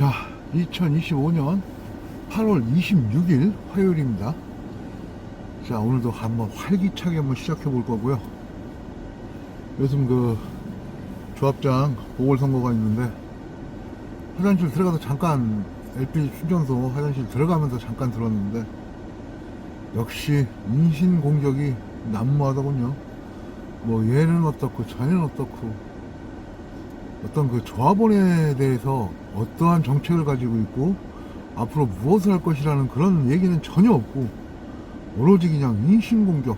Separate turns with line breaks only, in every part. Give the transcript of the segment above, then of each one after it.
자, 2025년 8월 26일 화요일입니다. 자, 오늘도 한번 활기차게 한번 시작해 볼 거고요. 요즘 그 조합장 보궐선거가 있는데 화장실 들어가서 잠깐 LPG 충전소 화장실 들어가면서 잠깐 들었는데 역시 인신 공격이 난무하더군요. 뭐 얘는 어떻고 저는 어떻고 어떤 그 조합원에 대해서 어떠한 정책을 가지고 있고 앞으로 무엇을 할 것이라는 그런 얘기는 전혀 없고 오로지 그냥 인신공격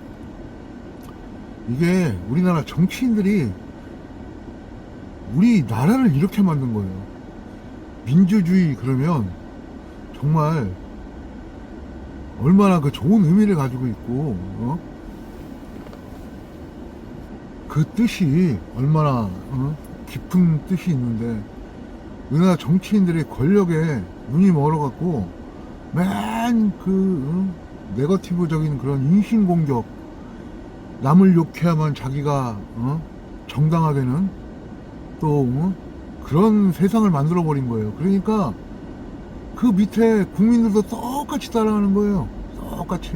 이게 우리나라 정치인들이 우리 나라를 이렇게 만든 거예요 민주주의 그러면 정말 얼마나 그 좋은 의미를 가지고 있고 어? 그 뜻이 얼마나 어? 깊은 뜻이 있는데 우리나라 정치인들이 권력에 눈이 멀어갖고 맨그 어? 네거티브적인 그런 인신 공격 남을 욕해야만 자기가 어? 정당화되는 또 어? 그런 세상을 만들어 버린 거예요. 그러니까 그 밑에 국민들도 똑같이 따라하는 거예요. 똑같이.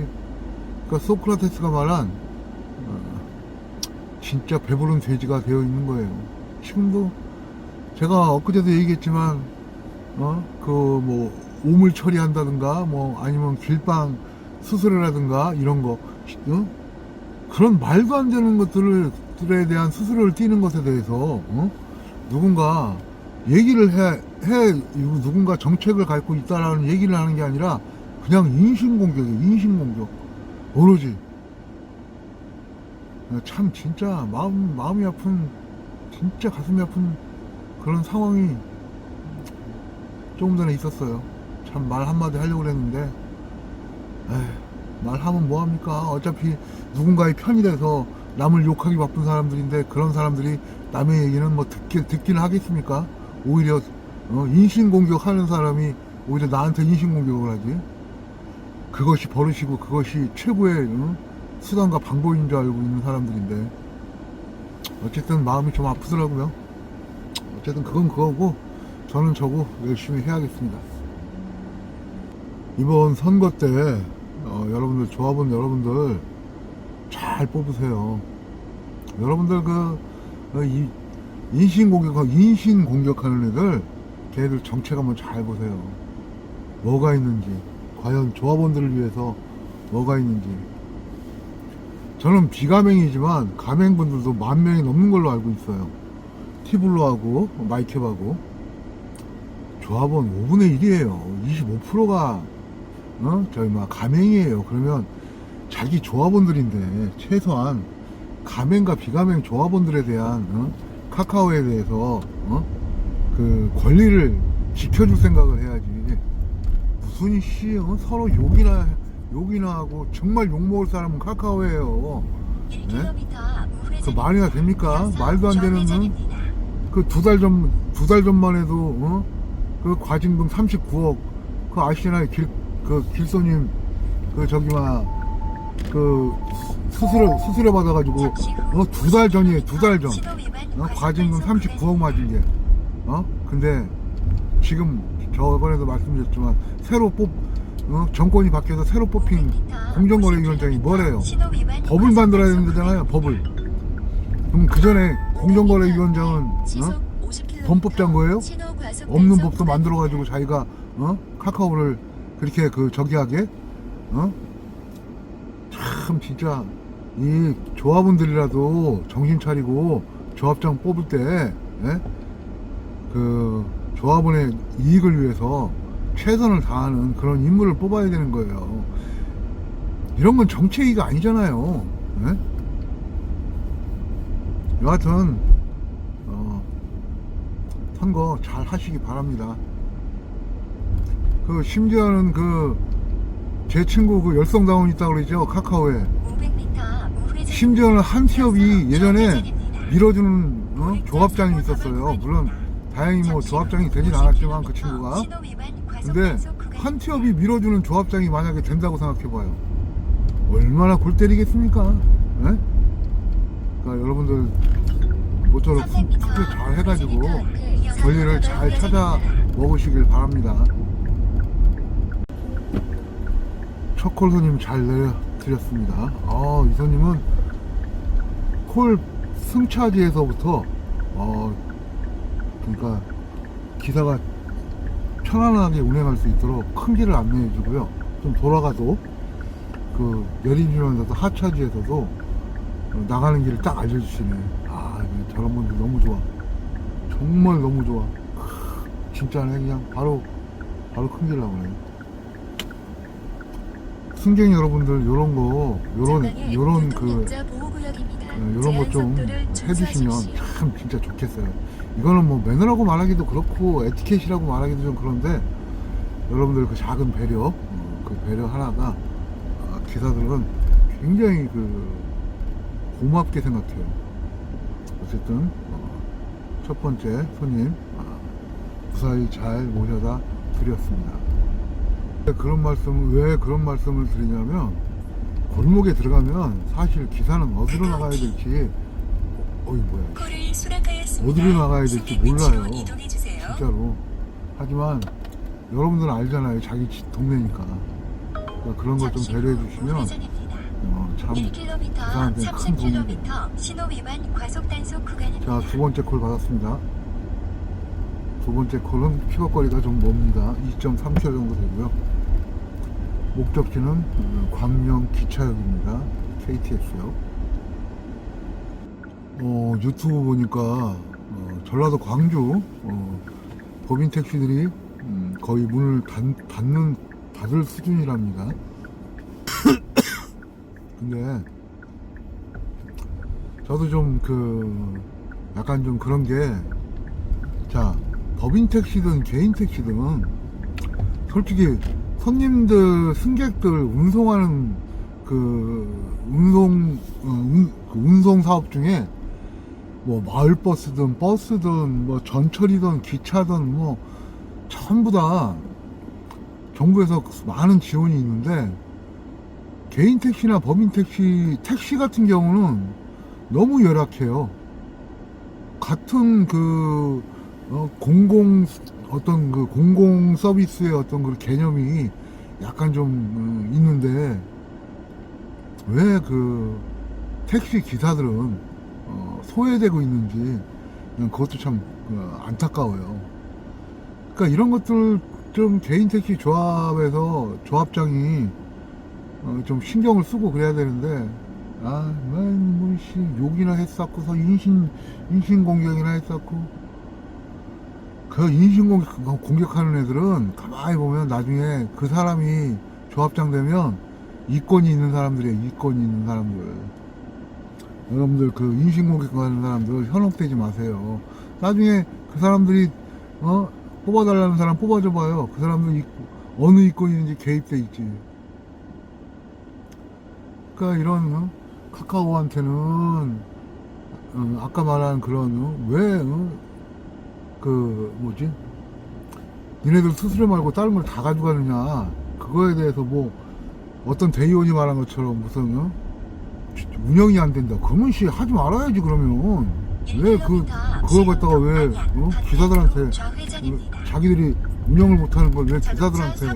그러니까 소크라테스가 말한 어, 진짜 배부른 돼지가 되어 있는 거예요. 지금도 제가 엊그제도 얘기했지만 어 그뭐 우물 처리한다든가 뭐 아니면 길방 수술이라든가 이런 거 어? 그런 말도 안 되는 것들을 들에 대한 수술을 띄는 것에 대해서 어? 누군가 얘기를 해, 해 누군가 정책을 갖고 있다라는 얘기를 하는 게 아니라 그냥 인신공격이에요 인신공격 오로지 참 진짜 마음 마음이 아픈 진짜 가슴이 아픈 그런 상황이 조금 전에 있었어요. 참 말 한마디 하려고 그랬는데, 말하면 뭐합니까? 어차피 누군가의 편이 돼서 남을 욕하기 바쁜 사람들인데 그런 사람들이 남의 얘기는 뭐 듣긴, 듣긴 하겠습니까? 오히려 어, 인신공격하는 사람이 오히려 나한테 인신공격을 하지. 그것이 버릇이고 그것이 최고의 어? 수단과 방법인 줄 알고 있는 사람들인데 어쨌든 마음이 좀 아프더라고요. 어쨌든 그건 그거고 저는 저고 열심히 해야겠습니다. 이번 선거 때 어, 여러분들 조합원 여러분들 잘 뽑으세요. 여러분들 그 어, 이, 인신 공격 인신 공격하는 애들 걔들 정책 한번 잘 보세요. 뭐가 있는지 과연 조합원들을 위해서 뭐가 있는지 저는 비가맹이지만 가맹분들도 만 명이 넘는 걸로 알고 있어요. 티블로하고 마이캡하고 조합원 5분의 1이에요. 25%가 어? 저희 막 가맹이에요. 그러면 자기 조합원들인데 최소한 가맹과 비가맹 조합원들에 대한 어? 카카오에 대해서 어? 그 권리를 지켜줄 생각을 해야지. 무슨 씨 어? 서로 욕이나 욕이나 하고 정말 욕 먹을 사람은 카카오예요. 네? 그 말이나 됩니까? 말도 안 되는 응? 그두 달 전, 두 달 전만 해도, 어? 그 과징금 39억, 그 아시나요? 길, 그 길소님, 그 저기 막, 그 수수료, 수수료 받아가지고, 어, 두 달 전이에요, 두 달 전. 어? 과징금 39억 맞은 게. 어? 근데 지금 저번에도 말씀드렸지만, 새로 뽑, 어? 정권이 바뀌어서 새로 뽑힌 공정거래위원장이 뭐래요? 법을 만들어야 된다잖아요, 법을. 그럼 그 전에 공정거래위원장은 어? 범법 짠 거예요? 없는 법도 만들어가지고 자기가 어? 카카오를 그렇게 그 저기하게 어? 참 진짜 이 조합원들이라도 정신 차리고 조합장 뽑을 때 예? 그 조합원의 이익을 위해서 최선을 다하는 그런 인물을 뽑아야 되는 거예요. 이런 건 정책이가 아니잖아요. 예? 여하튼 어, 선거 잘 하시기 바랍니다. 그 심지어는 그 제 친구 그 열성다운 있다고 그러죠 카카오에 심지어는 한티업이 예전에 밀어주는 어? 조합장이 있었어요. 물론 다행히 뭐 조합장이 되진 않았지만 그 친구가 근데 한 티업이 밀어주는 조합장이 만약에 된다고 생각해봐요. 얼마나 골 때리겠습니까? 예? 그러니까 여러분들 모쪼록 투표 잘 해가지고 권리를 잘 찾아 먹으시길 바랍니다. 첫콜 손님 잘 내려드렸습니다. 아, 이 손님은 콜 승차지에서부터 어, 그러니까 기사가 편안하게 운행할 수 있도록 큰 길을 안내해 주고요. 좀 돌아가도 그 내리주면서도 하차지에서도 어, 나가는 길을 딱 알려주시네. 아, 저런 분들 너무 좋아. 정말 너무 좋아. 크, 진짜네, 그냥 바로, 바로 큰길 나오네. 승객 여러분들, 요런 거, 요런, 요런 그, 어, 이런 거 좀 해주시면 참 진짜 좋겠어요. 이거는 뭐 매너라고 말하기도 그렇고 에티켓이라고 말하기도 좀 그런데 여러분들 그 작은 배려, 어, 그 배려 하나가 아, 기사들은 굉장히 그 고맙게 생각해요. 어쨌든 어, 첫 번째 손님 아, 무사히 잘 모셔다 드렸습니다. 왜 그런 말씀 왜 그런 말씀을 드리냐면 골목에 들어가면 사실 기사는 어디로 나가야 될지 어이 뭐야 어디로 나가야 될지 몰라요. 진짜로. 하지만 여러분들은 알잖아요. 자기 집 동네니까. 그러니까 그런 걸 좀 배려해 주시면 어, 참
1km,
부산한테는 큰 도움이 돼요.
30km 신호 위반 과속 단속 구간입니다.
자두 번째 콜 받았습니다. 두 번째 콜은 픽업거리가 좀 멉니다. 2.3km 정도 되고요. 목적지는 음, 광명 기차역입니다. KTX역 어, 유튜브 보니까 어, 전라도 광주 어, 법인 택시들이 음, 거의 문을 닫, 닫는 닫을 수준이랍니다. 근데 저도 좀 그 약간 좀 그런 게 자 법인 택시든 개인 택시든 솔직히 손님들 승객들 운송하는 그 운송 그 운송 사업 중에 뭐 마을 버스든 버스든 뭐 전철이든 기차든 뭐 전부 다 정부에서 많은 지원이 있는데 개인 택시나 법인 택시 택시 같은 경우는 너무 열악해요. 같은 그 어, 공공 어떤 그 공공 서비스의 어떤 그 개념이 약간 좀 어, 있는데 왜 그 택시 기사들은 어, 소외되고 있는지 난 그것도 참 어, 안타까워요. 그러니까 이런 것들 좀 개인 택시 조합에서 조합장이 어, 좀 신경을 쓰고 그래야 되는데 아, 뭐씨 욕이나 했었고서 인신 인신 공격이나 했었고 그 인신 공격 공격하는 애들은 가만히 보면 나중에 그 사람이 조합장 되면 이권이 있는 사람들이에요. 이권이 있는 사람들. 여러분들 그 인신 공격 하는 사람들 현혹되지 마세요. 나중에 그 사람들이 어 뽑아달라는 사람 뽑아줘 봐요. 그 사람들 이- 어느 이권이 있는지 개입돼 있지. 그러니까 이런 어? 카카오한테는 어, 아까 말한 그런 어? 왜 어? 그 뭐지 니네들 스스로 말고 다른 걸 다 가져가느냐 그거에 대해서 뭐 어떤 대의원이 말한 것처럼 무슨 어? 운영이 안 된다. 그러면 씨 하지 말아야지 그러면. 왜 그 그걸 갖다가 왜 어? 기사들한테 어, 자기들이 운영을 못하는 걸 왜 기사들한테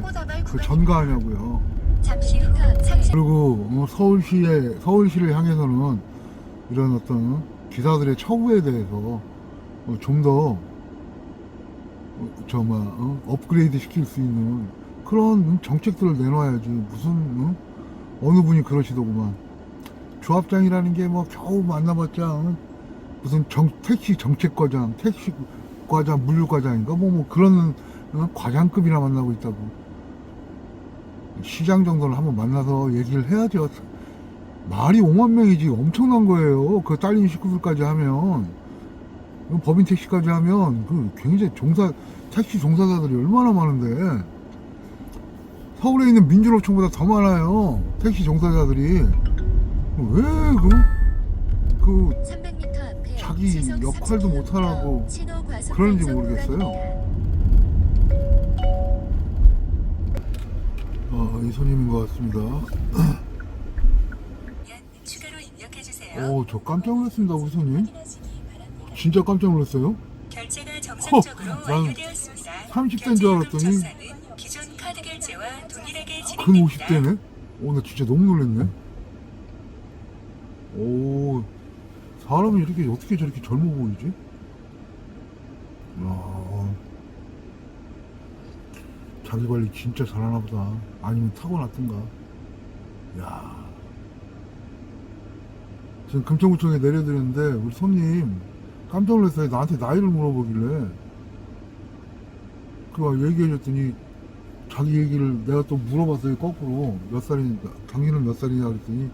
그 전가하냐고요. 그리고 어, 서울시에 서울시를 향해서는 이런 어떤 어, 기사들의 처우에 대해서 어, 좀더 정말 어, 업그레이드 시킬 수 있는 그런 정책들을 내놔야지. 무슨 어? 어느 분이 그러시더구만 조합장이라는 게 뭐 겨우 만나봤자 어? 무슨 정, 택시 정책과장 택시 과장 물류과장인가 뭐, 뭐 그런 어? 과장급이나 만나고 있다고 시장 정도는 한번 만나서 얘기를 해야죠. 말이 5만 명이지 엄청난 거예요. 그 딸린 식구들까지 하면 법인 택시까지 하면 그 굉장히 종사 택시 종사자들이 얼마나 많은데 서울에 있는 민주노총보다 더 많아요. 택시 종사자들이 왜그 그
300m 앞에
자기 역할도
30km
못하라고
단속
모르겠어요. 어, 이 손님인 것 같습니다. 오, 저 깜짝 놀랐습니다, 우리 손님. 진짜 깜짝 놀랐어요.
결제가 정상 정상적으로
난
완료되었습니다.
30대인
현재
줄 알았더니
절차는 기존 카드 결제와 동일하게
근
진행됩니다.
50대네? 오, 나 진짜 너무 놀랐네. 오, 사람이 이렇게, 어떻게 저렇게 젊어 보이지? 야 자기 관리 진짜 잘하나 보다. 아니면 타고났던가. 야 지금 금천구청에 내려드렸는데, 우리 손님 깜짝 놀랐어요. 나한테 나이를 물어보길래. 그 얘기해줬더니, 자기 얘기를 내가 또 물어봤어요 거꾸로 몇 살이니까 당신은 몇 살이냐 그랬더니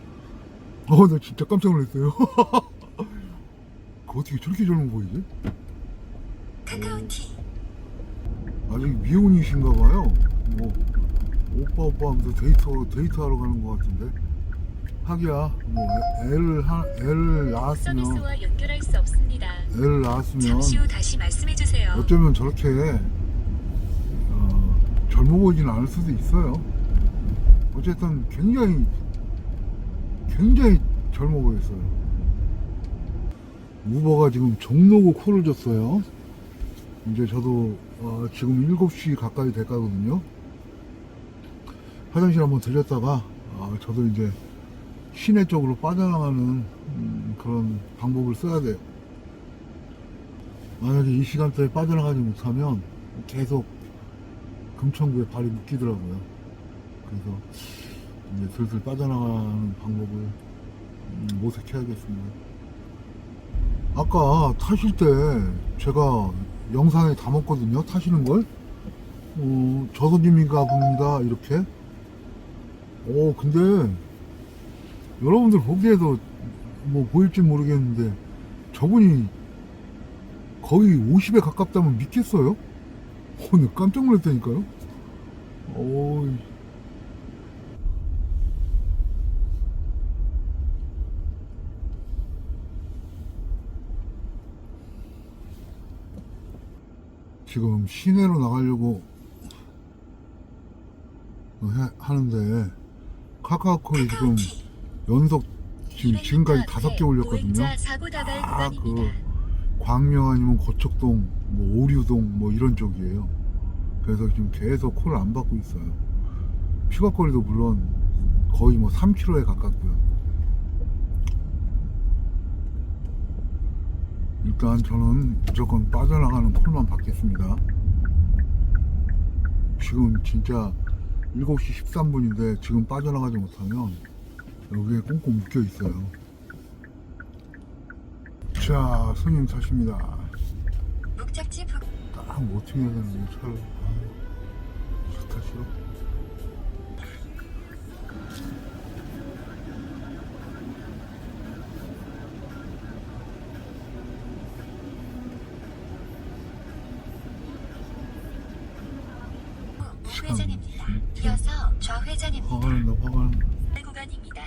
어 나 진짜 깜짝 놀랐어요 그 어떻게 저렇게 젊어 보이지?
카카오티
아직 미혼이신가 봐요 뭐 오빠 오빠 하면서 데이트 데이트하러 가는 것 같은데 하기야 뭐 애를 하, 애를 낳았으면
서비스와 연결할 수 없습니다.
애를 낳았으면
잠시 후 다시 말씀해 주세요.
어쩌면 저렇게 어, 젊어 보이진 않을 수도 있어요. 어쨌든 굉장히 굉장히 젊어 보였어요. 우버가 지금 종로구 콜을 줬어요. 이제 저도 어, 지금 7시 가까이 됐거든요. 화장실 한번 들렸다가 어, 저도 이제 시내 쪽으로 빠져나가는 음, 그런 방법을 써야 돼요. 만약에 이 시간대에 빠져나가지 못하면 계속 금천구에 발이 묶이더라고요. 그래서 이제 슬슬 빠져나가는 방법을 음, 모색해야겠습니다. 아까 타실 때 제가 영상에 담았거든요. 타시는 걸. 어, 저 손님인가 봅니다. 이렇게. 오, 근데 여러분들 보기에도 뭐 보일지 모르겠는데 저분이 거의 50에 가깝다면 믿겠어요? 어, 나 깜짝 놀랐다니까요? 어 지금 시내로 나가려고 해- 하는데 카카오콜이 지금 연속 지금 지금까지 다섯 개 올렸거든요. 아,
구간입니다.
광명 아니면 고척동, 뭐 오류동 뭐 이런 쪽이에요. 그래서 지금 계속 콜을 안 받고 있어요. 피각거리도 물론 거의 뭐 3km에 가깝고요. 일단 저는 무조건 빠져나가는 콜만 받겠습니다. 지금 진짜 7시 13분인데 지금 빠져나가지 못하면 여기에 꽁꽁 묶여 있어요. 자, 손님 타십니다.
목적지 부...
딱 모팅해야 되는데 차를 아, 좋다 싫어
우회전입니다.
진짜.
이어서 좌회전입니다.
화가 난다 화가 난다
구간입니다.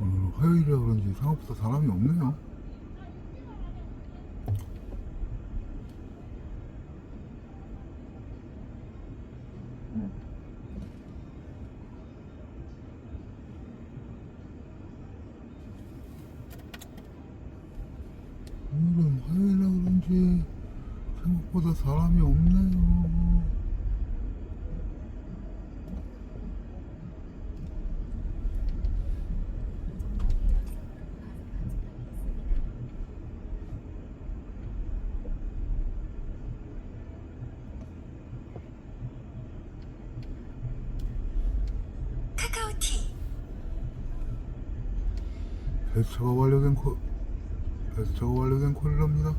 오늘 화요일이라 생각보다 사람이 없네요. 오늘은 화요일이라 그런지 생각보다 사람이 없네요 배차가 완료된 콜 배차가 완료된 콜이랍니다.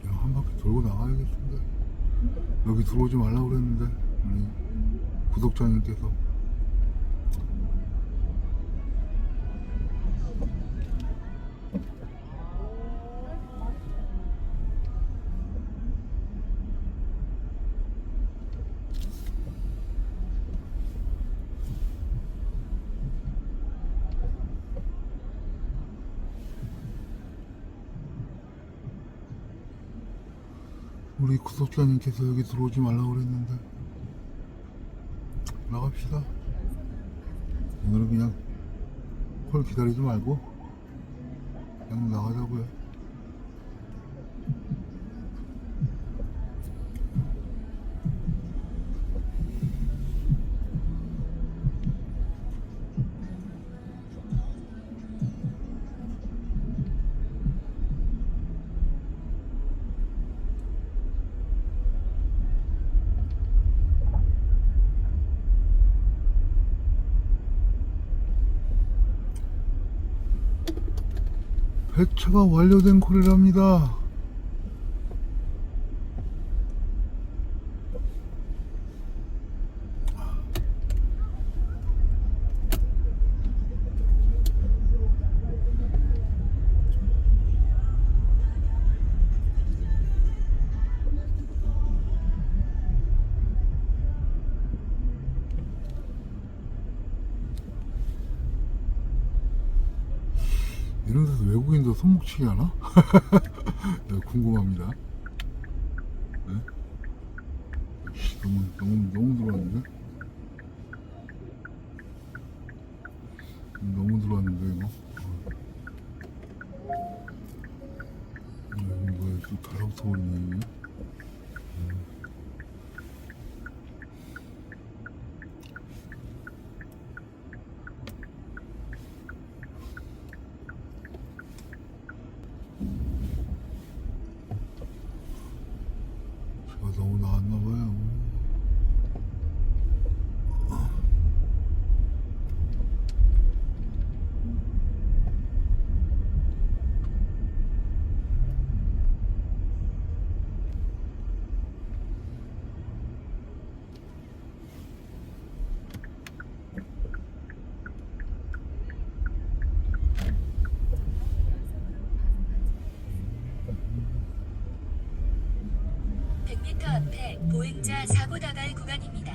그냥 한 바퀴 돌고 나가야겠습니다. 여기 들어오지 말라고 그랬는데 우리 구독자님께서. 우리 구독자님께서 여기 들어오지 말라고 그랬는데. 기다리지 말고 그냥 나가자고요 배차가 완료된 콜이랍니다 이런 데서 외국인도 손목치기 하나? 네, 궁금합니다. 네? 씨, 너무, 너무, 너무 들어왔는데? 너무 들어왔는데, 이거? 어, 이거 뭐야, 또 달아붙어 버리네, 이게? 제가 너무 나왔나봐요.
백 미터 앞에 보행자 사고 다발 구간입니다.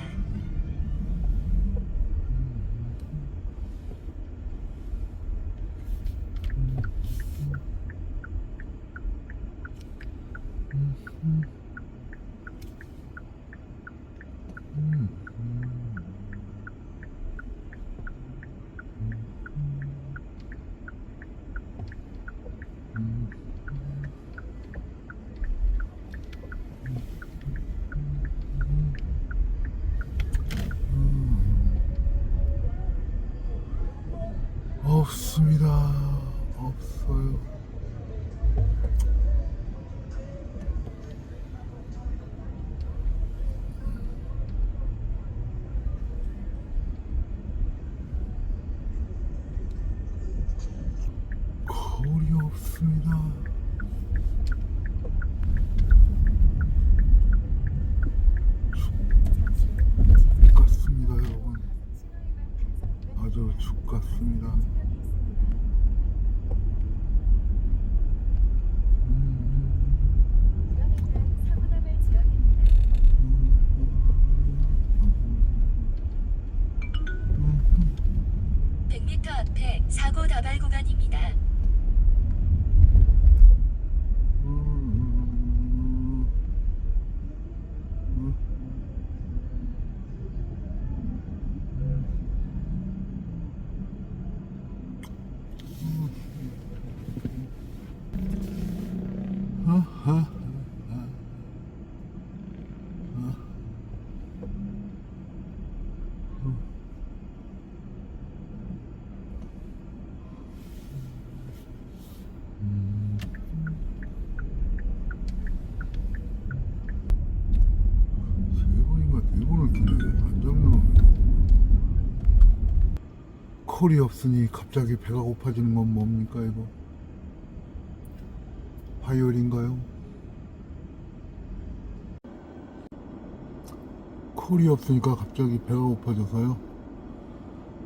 없어요. 없습니다. 죽 같습니다, 여러분. 아주 죽 같습니다.
백 미터 앞에 사고 다발 구간입니다.
콜이 없으니 갑자기 배가 고파지는 건 뭡니까, 이거? 화요일인가요? 콜이 없으니까 갑자기 배가 고파져서요.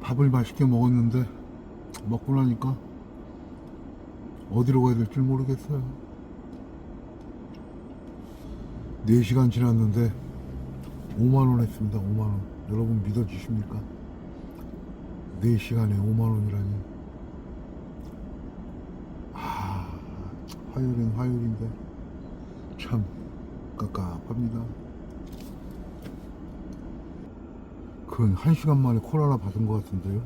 밥을 맛있게 먹었는데, 먹고 나니까 어디로 가야 될지 모르겠어요. 4시간 지났는데 5만원 했습니다 5만원 여러분 믿어주십니까 4시간에 5만원이라니 아 화요일은 화요일인데 참 깝깝합니다. 근 1시간 만에 코로나 받은 것 같은데요.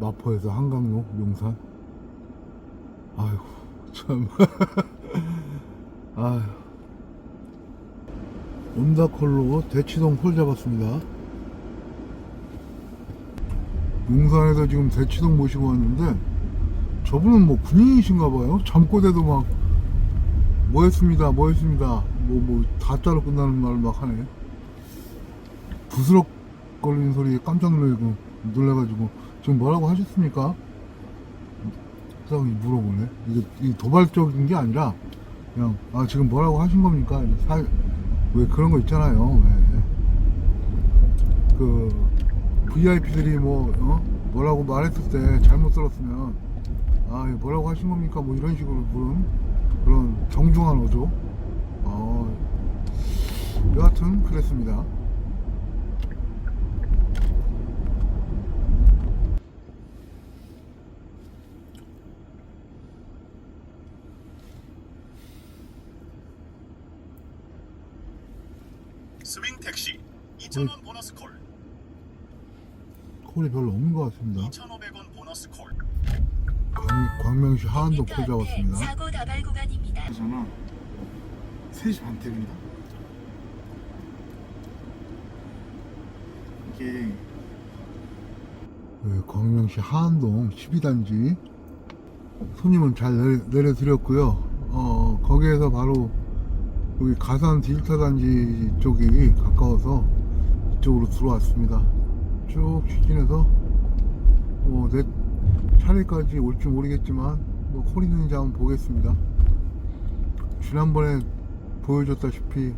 마포에서 한강로 용산. 아휴 참. 아휴. 온다콜로 대치동 홀 잡았습니다. 용산에서 지금 대치동 모시고 왔는데 저분은 뭐 군인이신가 봐요. 잠꼬대도 막 뭐 했습니다, 뭐 했습니다, 뭐, 뭐, 다짜로 끝나는 말막 하네. 부스럭거리는 소리에 깜짝 놀래고, 놀래가지고, 지금 뭐라고 하셨습니까? 딱 물어보네. 이게, 도발적인 게 아니라, 그냥, 아, 지금 뭐라고 하신 겁니까? 사, 왜 그런 거 있잖아요. 왜. 그, VIP들이 뭐, 어? 뭐라고 말했을 때 잘못 들었으면, 아, 뭐라고 하신 겁니까? 뭐 이런 식으로 물은 그런 정중한 어조. 어, 여하튼 그랬습니다.
스윙 택시 2,000원 보너스 콜,
콜이 별로 없는 것 같습니다.
2,500원 보너스 콜.
광, 광명시 하안도 콜
앞에
잡았습니다.
사고 다발 구간입니다.
저는 3시 반대입니다. 이게
네, 광명시 하안동 12단지 손님은 잘 내려, 내려 드렸고요. 어, 거기에서 바로 여기 가산 디지털 단지 쪽이 가까워서 이쪽으로 들어왔습니다. 쭉 직진해서 뭐내 차례까지 올지 모르겠지만 뭐 콜이 있는지 한번 보겠습니다. 지난번에 보여줬다시피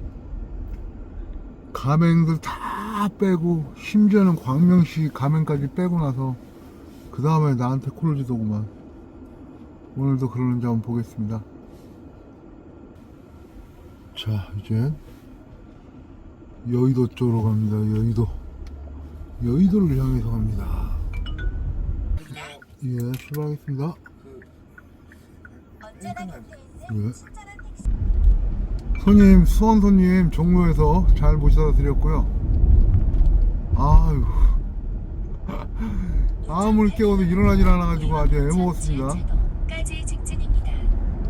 가맹들 다 빼고 심지어는 광명시 가맹까지 빼고 나서 그 다음에 나한테 콜을 주더구만. 오늘도 그러는지 한번 보겠습니다. 자 이제 여의도 쪽으로 갑니다. 여의도 여의도를 향해서 갑니다 예 출발하겠습니다
택시.
손님, 수원 손님 종로에서 잘 모셔다 드렸고요. 아유, 아무리 깨워도 일어나질 않아가지고 아주 애먹었습니다.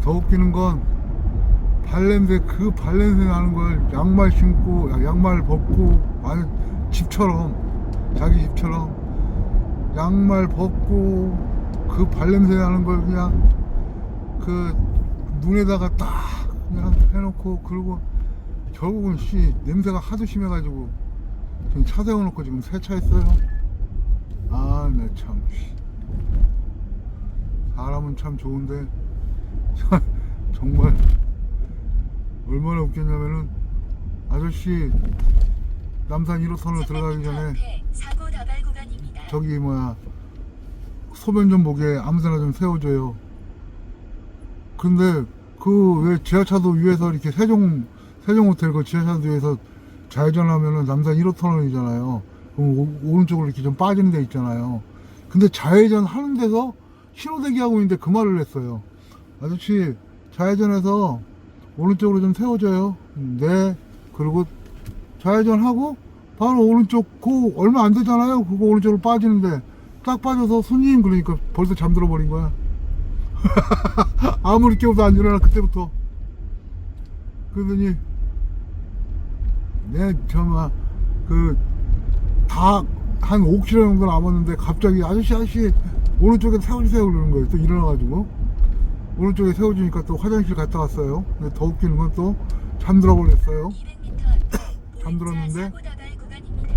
더 웃기는 건 발냄새, 그 발냄새 나는 걸 양말 신고, 야, 양말 벗고, 집처럼, 자기 집처럼, 양말 벗고, 그 발냄새 나는 걸 그냥, 그, 눈에다가 딱, 그냥 해놓고, 그리고, 결국은 씨, 냄새가 하도 심해가지고, 지금 차 세워놓고 지금 세차했어요. 아, 나 참, 씨. 사람은 참 좋은데, 정말 얼마나 웃겼냐면은 아저씨 남산 1호선으로 들어가기 전에. 저기 뭐야 소변 좀 보게 아무데나 좀 세워줘요. 근데 그 왜 지하차도 위에서 이렇게 세종 세종 호텔 그 지하차도 위에서 좌회전하면은 남산 1호 터널이잖아요. 그럼 오, 오른쪽으로 이렇게 좀 빠지는 데 있잖아요. 근데 좌회전 하는 데서 신호대기 하고 있는데 그 말을 했어요. 아저씨 좌회전해서 오른쪽으로 좀 세워줘요. 네. 그리고 좌회전하고 바로 오른쪽 그 얼마 안 되잖아요. 그거 오른쪽으로 빠지는데 딱 빠져서 손님 그러니까 벌써 잠들어 버린 거야. 아무리 깨워도 안 일어나 그때부터. 그러더니 내 정말 그다 한 5km 정도 남았는데 갑자기 아저씨 아저씨 오른쪽에 세워주세요 그러는 거예요. 또 일어나가지고 오른쪽에 세워주니까 또 화장실 갔다 왔어요. 근데 더 웃기는 건 또 잠들어 버렸어요.
200m 앞에
잠들었는데
사고 다발 구간입니다.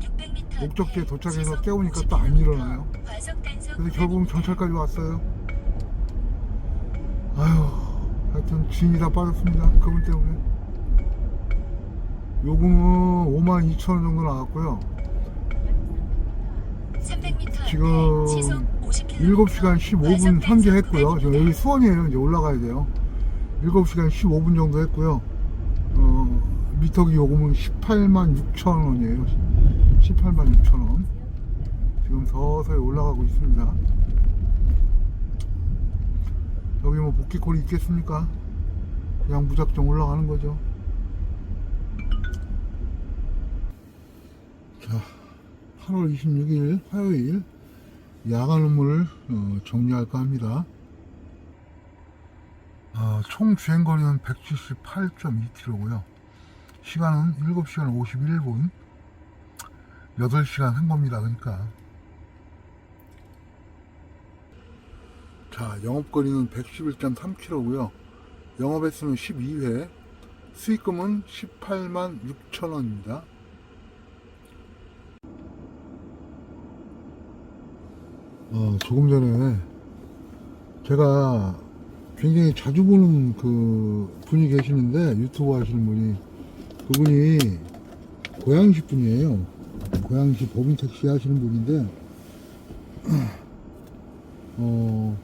600m
목적지에 도착해서 깨우니까 또안
50km
일어나요. 그래서 결국 경찰까지 왔어요. 아휴, 하여튼 진이 다 빠졌습니다. 그분 때문에. 요금은 5만 2천 원 정도 나왔고요.
300m
지금 7시간 15분 현재 했고요. 지금 여기 수원이에요. 이제 올라가야 돼요. 7시간 15분 정도 했고요. 어, 미터기 요금은 18만 6천 원이에요. 18만 6천 원. 지금 서서히 올라가고 있습니다. 여기 뭐 복귀콜이 있겠습니까? 그냥 무작정 올라가는 거죠. 자, 8월 26일 화요일 야간 업무를 어, 정리할까 합니다. 아, 총 주행거리는 178.2km고요. 시간은 7시간 51분. 8시간 한 겁니다. 그러니까. 자, 영업거리는 111.3km고요. 영업횟수는 12회. 수익금은 18만 6천 원입니다. 어, 조금 전에 제가 굉장히 자주 보는 그 분이 계시는데 유튜브 하시는 분이 그분이 고양시 분이에요. 고양시 법인 택시 하시는 분인데 어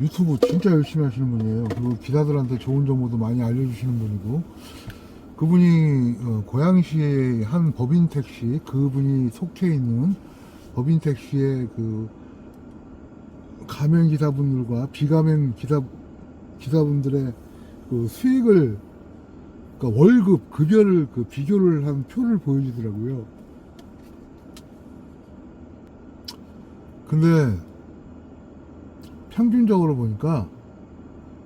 유튜브 진짜 열심히 하시는 분이에요. 그리고 기사들한테 좋은 정보도 많이 알려주시는 분이고 그분이 어, 고양시의 한 법인 택시 그분이 속해 있는 법인 택시의 그 가맹 기사분들과 비가맹 기사 기사분들의 그 수익을 그러니까 월급 급여를 그 비교를 한 표를 보여주더라고요. 근데 평균적으로 보니까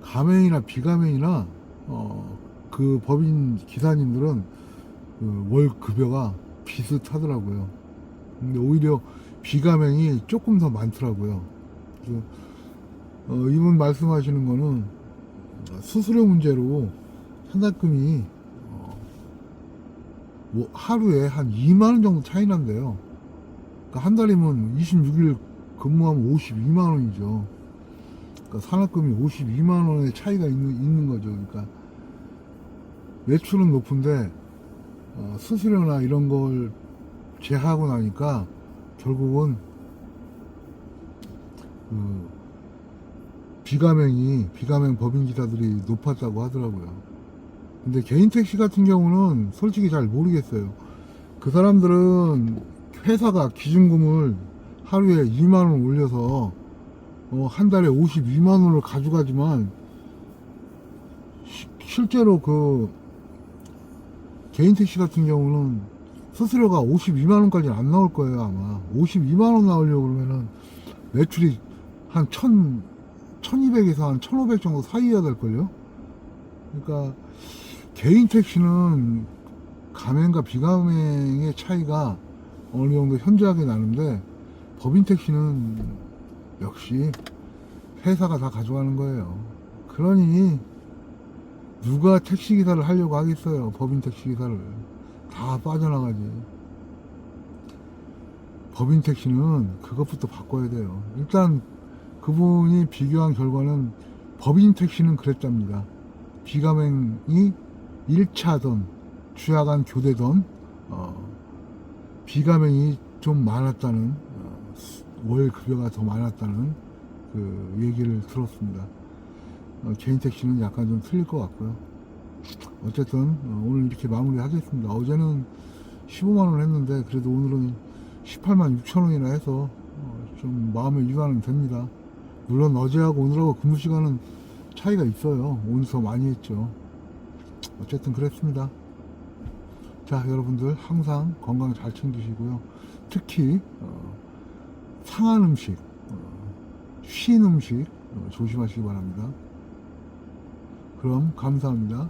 가맹이나 비가맹이나 어, 그 법인 기사님들은 그 월 급여가 비슷하더라고요. 근데 오히려 비가맹이 조금 더 많더라고요. 어, 이분 말씀하시는 거는 수수료 문제로 한달금이 어, 뭐 하루에 한 2만 원 정도 차이 난대요. 그러니까 한 달이면 26일 근무하면 52만 원이죠. 그러니까 산학금이 52만 원의 차이가 있는, 있는 거죠. 그러니까 매출은 높은데 어, 수수료나 이런 걸 제하고 나니까 결국은 그 비가맹이 비가맹 법인 기사들이 높았다고 하더라고요. 근데 개인 택시 같은 경우는 솔직히 잘 모르겠어요. 그 사람들은 회사가 기준금을 하루에 2만 원 올려서 어, 한 달에 52만 원을 가져가지만 시- 실제로 그 개인 택시 같은 경우는 수수료가 52만 원까지는 안 나올 거예요 아마 52만 원 나오려고 그러면은 매출이 한 1000, 1200에서 한 1500 정도 사이여야 될걸요 그러니까 개인 택시는 가맹과 비가맹의 차이가 어느 정도 현저하게 나는데 법인 택시는 역시 회사가 다 가져가는 거예요. 그러니 누가 택시 기사를 하려고 하겠어요. 법인 택시 기사를 다 빠져나가지. 법인 택시는 그것부터 바꿔야 돼요. 일단 그분이 비교한 결과는 법인 택시는 그랬답니다. 비가맹이 1차던 주야간 교대던 어, 비가맹이 좀 많았다는 어, 월 급여가 더 많았다는 그 얘기를 들었습니다. 어, 개인 택시는 약간 좀 틀릴 것 같고요. 어쨌든 어, 오늘 이렇게 마무리하겠습니다. 어제는 15만 원 했는데 그래도 오늘은 18만 6천 원이나 해서 어, 좀 마음의 위안은 됩니다. 물론 어제하고 오늘하고 근무 시간은 차이가 있어요. 오늘 더 많이 했죠. 어쨌든 그랬습니다. 자, 여러분들 항상 건강 잘 챙기시고요. 특히 어, 상한 음식, 어, 쉰 음식 어, 조심하시기 바랍니다. 그럼 감사합니다.